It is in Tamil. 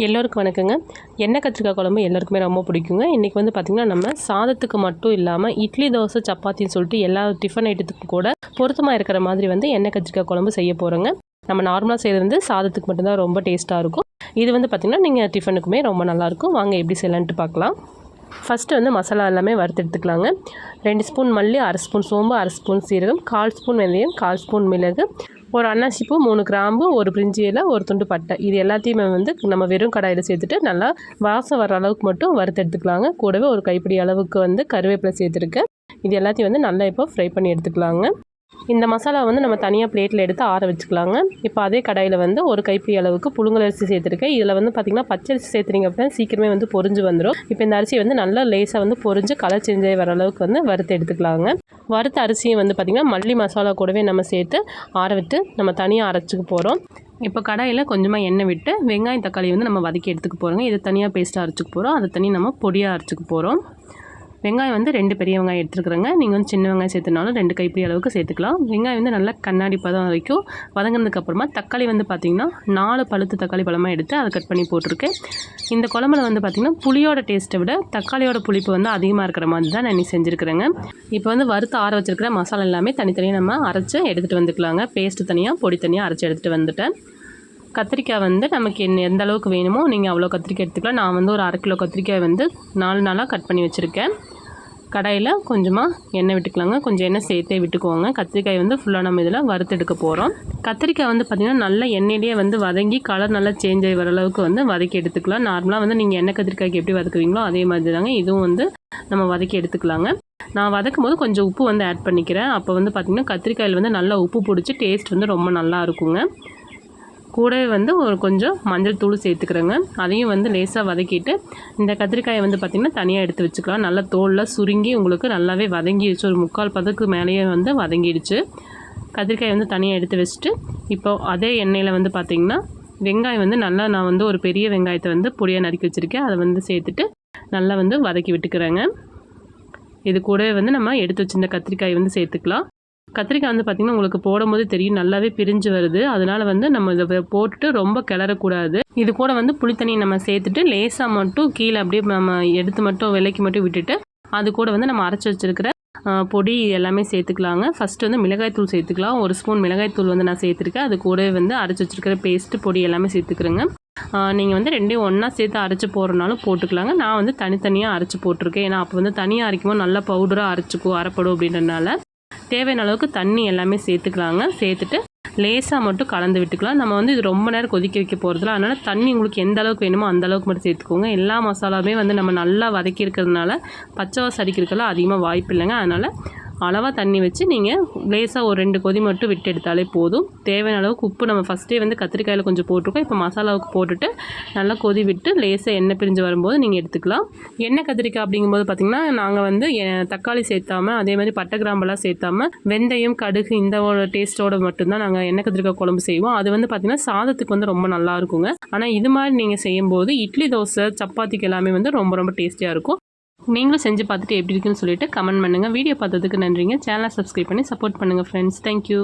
எல்லோருக்கும் வணக்கங்க. எண்ணெய் கத்திரிக்காய் குழம்பு எல்லாருக்குமே ரொம்ப பிடிக்குங்க. இன்றைக்கி வந்து பார்த்திங்கன்னா நம்ம சாதத்துக்கு மட்டும் இல்லாமல் இட்லி தோசை சப்பாத்தின்னு சொல்லிட்டு எல்லா டிஃபன் ஐட்டத்துக்கும் கூட பொருத்தமாக இருக்கிற மாதிரி வந்து எண்ணெய் கத்திரிக்காய் குழம்பு செய்ய போகிறோங்க நம்ம நார்மலாக செய்கிறது வந்து சாதத்துக்கு மட்டும்தான் ரொம்ப டேஸ்ட்டாக இருக்கும். இது வந்து பார்த்திங்கன்னா நீங்கள் டிஃபனுக்குமே ரொம்ப நல்லாயிருக்கும் வாங்க எப்படி செய்யலான்ட்டு பார்க்கலாம் ஃபஸ்ட்டு வந்து மசாலா எல்லாமே வறுத்து எடுத்துக்கலாங்க. ரெண்டு ஸ்பூன் மல்லி அரை ஸ்பூன் சோம்பு அரை ஸ்பூன் சீரகம் கால் ஸ்பூன் வெந்தயம் கால் ஸ்பூன் மிளகு ஒரு அன்னாசிப்பூ மூணு கிராம்பு ஒரு பிரிஞ்சி இலை ஒரு துண்டு பட்டை. இது எல்லாத்தையுமே வந்து நம்ம வெறும் கடாயில் சேர்த்துட்டு நல்லா வாசம் வர அளவுக்கு மட்டும் வறுத்து எடுத்துக்கலாங்க. கூடவே ஒரு கைப்பிடி அளவுக்கு வந்து கருவேப்பிலை சேர்த்துருக்கேன். இது எல்லாத்தையும் வந்து நல்லா இப்போ ஃப்ரை பண்ணி எடுத்துக்கலாங்க. இந்த மசாலா வந்து நம்ம தனியாக பிளேட்டில் எடுத்து ஆற வச்சுக்கலாங்க. இப்போ அதே கடாயில் வந்து ஒரு கைப்பிடி அளவுக்கு புழுங்கலரிசி சேர்த்துருக்கேன். இதில் வந்து பார்த்திங்கன்னா பச்சரிசி சேர்த்துறீங்க அப்படின்னா சீக்கிரமே வந்து பொரிஞ்சு வந்துடும் இப்போ இந்த அரிசி வந்து நல்லா லேசாக வந்து பொரிஞ்சு கலர் செஞ்சே வர அளவுக்கு வந்து வறுத்து எடுத்துக்கலாங்க. வறுத்த அரிசியை வந்து பார்த்திங்கன்னா மல்லி மசாலா கூடவே நம்ம சேர்த்து ஆற விட்டு நம்ம தனியாக அரைச்சிக்க போகிறோம் இப்போ கடாயில் கொஞ்சமாக எண்ணெய் விட்டு வெங்காயம் தக்காளி வந்து நம்ம வதக்கி எடுத்துக்க போகிறோங்க இதை தனியாக பேஸ்ட்டாக அரைச்சிக்க போகிறோம் அதை தனி நம்ம பொடியாக அரைச்சிக்க போகிறோம் வெங்காயம் வந்து ரெண்டு பெரிய வெங்காயம் எடுத்துருக்குறேங்க. நீங்கள் வந்து சின்ன வெங்காயம் சேர்த்துனாலும் ரெண்டு கைப்பிடி அளவுக்கு சேர்த்துக்கலாம். வெங்காயம் வந்து நல்லா கண்ணாடி பதம் வரைக்கும் வதங்கினதுக்கப்புறமா தக்காளி வந்து பார்த்திங்கன்னா நாலு பழுத்து தக்காளி பழமாக எடுத்து அதை கட் பண்ணி போட்டிருக்கேன். இந்த குழம்புல வந்து பார்த்திங்கன்னா புளியோட டேஸ்ட்டை விட தக்காளியோட புளிப்பு வந்து அதிகமாக இருக்கிற மாதிரி தான் நான் இன்னைக்கு செஞ்சுருக்கிறேங்க. இப்போ வந்து வறுத்து ஆற வச்சிருக்கிற மசாலா எல்லாமே தனித்தனியாக நம்ம அரைச்சி எடுத்துகிட்டு வந்துக்கலாங்க. பேஸ்ட்டு தனியாக பொடி தனியாக அரைச்சி எடுத்துகிட்டு வந்துட்டேன். கத்திரிக்காய் வந்து நமக்கு என்ன எந்த அளவுக்கு வேணுமோ நீங்கள் அவ்வளோ கத்திரிக்காய் எடுத்துக்கலாம். நான் வந்து ஒரு அரை கிலோ கத்திரிக்காய் வந்து நாலு நாளாக கட் பண்ணி வச்சுருக்கேன். கடாயில் கொஞ்சமாக எண்ணெய் விட்டுக்கலாங்க. கொஞ்சம் எண்ணெய் சேர்த்தே விட்டுக்குவோங்க கத்திரிக்காய் வந்து ஃபுல்லாக நம்ம இதில் வறுத்தெடுக்க போகிறோம் கத்திரிக்காய் வந்து பார்த்திங்கன்னா நல்லா எண்ணெயிலேயே வந்து வதங்கி கலர் நல்லா சேஞ்ச் ஆகி வர அளவுக்கு வந்து வதக்கி எடுத்துக்கலாம். நார்மலாக வந்து நீங்கள் எண்ணெய் கத்திரிக்காய்க்கு எப்படி வதக்குவீங்களோ அதே மாதிரி தாங்க இதுவும் வந்து நம்ம வதக்கி எடுத்துக்கலாங்க. நான் வதக்கும் போது கொஞ்சம் உப்பு வந்து ஆட் பண்ணிக்கிறேன். அப்போ வந்து பார்த்திங்கன்னா கத்திரிக்காயில் வந்து நல்லா உப்பு பிடிச்சி டேஸ்ட் வந்து ரொம்ப நல்லா இருக்குங்க. கூடவே வந்து ஒரு கொஞ்சம் மஞ்சள் தூள் சேர்த்துக்கிறேங்க. அதையும் வந்து லேசாக வதக்கிட்டு இந்த கத்திரிக்காயை வந்து பார்த்திங்கன்னா தனியாக எடுத்து வச்சுக்கலாம். நல்லா தோலில் சுருங்கி உங்களுக்கு நல்லாவே வதங்கிடுச்சு ஒரு முக்கால் பதக்கு மேலேயே வந்து வதங்கிடுச்சு. கத்திரிக்காயை வந்து தனியாக எடுத்து வச்சுட்டு இப்போ அதே எண்ணெயில் வந்து பார்த்திங்கன்னா வெங்காயம் வந்து நல்லா நான் வந்து ஒரு பெரிய வெங்காயத்தை வந்து பொடியாக நறுக்கி வச்சுருக்கேன். அதை வந்து சேர்த்துட்டு நல்லா வந்து வதக்கி விட்டுக்கிறேங்க. இது கூடவே வந்து நம்ம எடுத்து வச்சிருந்த கத்திரிக்காய் வந்து சேர்த்துக்கலாம். கத்திரிக்காய் வந்து பார்த்திங்கன்னா உங்களுக்கு போடும்போது தெரியும் நல்லாவே பிரிஞ்சு வருது. அதனால் வந்து நம்ம இதை போட்டுட்டு ரொம்ப கிளறக்கூடாது. இது கூட வந்து புளித்தண்ணி நம்ம சேர்த்துட்டு லேசாக மட்டும் கீழே அப்படியே நம்ம எடுத்து மட்டும் விலைக்கு மட்டும் விட்டுட்டு அது கூட வந்து நம்ம அரைச்சி வச்சுருக்கிற பொடி எல்லாமே சேர்த்துக்கலாங்க. ஃபஸ்ட்டு வந்து மிளகாய்த்தூள் சேர்த்துக்கலாம். ஒரு ஸ்பூன் மிளகாய்த்தூள் வந்து நான் சேர்த்துருக்கேன். அது கூட வந்து அரைச்சி வச்சுருக்கிற பேஸ்ட்டு பொடி எல்லாமே சேர்த்துக்கிறேங்க. நீங்கள் வந்து ரெண்டையும் ஒன்றா சேர்த்து அரைச்சி போடுறனாலும் போட்டுக்கலாங்க. நான் வந்து தனித்தனியாக அரைச்சி போட்டிருக்கேன். ஏன்னா அப்போ வந்து தனியாக அரைக்கும்போது நல்லா பவுடராக அரைச்சிக்கும் அரைப்படும் அப்படின்றனால தேவையான அளவுக்கு தண்ணி எல்லாமே சேர்த்துக்கலாங்க. சேர்த்துட்டு லேசாக மட்டும் கலந்து விட்டுக்கலாம். நம்ம வந்து இது ரொம்ப நேரம் கொதிக்க வைக்க போகிறதுல அதனால் தண்ணி உங்களுக்கு எந்த அளவுக்கு வேணுமோ அந்த அளவுக்கு மட்டும் சேர்த்துக்கோங்க. எல்லா மசாலாவுமே வந்து நம்ம நல்லா வதக்கி இருக்கிறதுனால பச்சை வாசம் அடிக்கிறதுக்கெல்லாம் அதிகமாக வாய்ப்பு இல்லைங்க. அதனால் அளவாக தண்ணி வச்சு நீங்கள் லேசாக ஒரு ரெண்டு கொதி மட்டும் விட்டு எடுத்தாலே போதும். தேவையான அளவுக்கு உப்பு நம்ம ஃபஸ்ட்டே வந்து கத்திரிக்காயில் கொஞ்சம் போட்டிருக்கோம். இப்போ மசாலாவுக்கு போட்டுட்டு நல்லா கொதி விட்டு லேசாக எண்ணெய் பிரிஞ்சு வரும்போது நீங்கள் எடுத்துக்கலாம். எண்ணெய் கத்திரிக்காய் அப்படிங்கும்போது பார்த்திங்கன்னா நாங்கள் வந்து தக்காளி சேர்த்தாமல் அதே மாதிரி பட்டை கிராம்பெல்லாம் சேர்த்தாமல் வெந்தயம் கடுகு இந்த டேஸ்ட்டோட மட்டும்தான் நாங்கள் எண்ணெய் கத்திரிக்காய் குழம்பு செய்வோம். அது வந்து பார்த்திங்கன்னா சாதத்துக்கு வந்து ரொம்ப நல்லா இருக்குங்க. ஆனால் இது மாதிரி நீங்கள் செய்யும்போது இட்லி தோசை சப்பாத்திக்கு எல்லாமே வந்து ரொம்ப ரொம்ப டேஸ்டியாக இருக்கும். நீங்களும் செஞ்சு பார்த்துட்டு எப்படி இருக்குன்னு சொல்லிட்டு கமெண்ட் பண்ணுங்கள் வீடியோ பார்த்ததுக்கு நன்றிங்க. சேனலை சப்ஸ்கிரைப் பண்ணி சப்போர்ட் பண்ணுங்கள் ஃப்ரெண்ட்ஸ் தேங்க்யூ